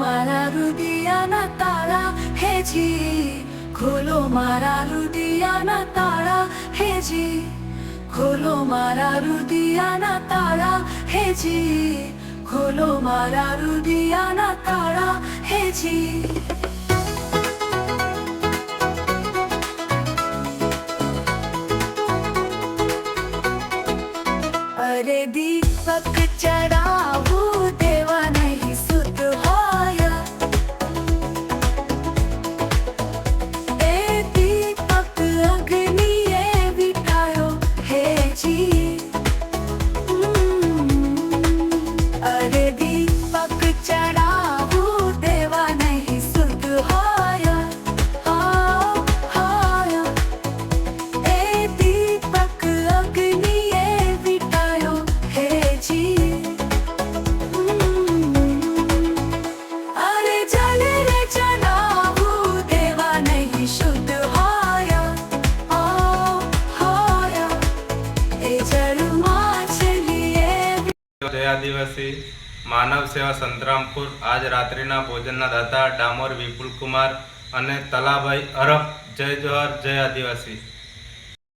মারা রুদিয়ানা তারা হেজি খোলো মারা রুদিয়ানা তারা হেজি খোলো মারা রুদিয়ানা তারা হেজি খোলো মারা রুদিয়ানা তারা হেজি अरे दीपक चढ़ाऊ दे આદિવાસી માનવ સેવા સંતરામપુર આજ રાત્રિના ભોજનના દાતા ડામોર વિપુલ કુમાર અને તલાભાઈ અરફ જય જોહર જય આદિવાસી.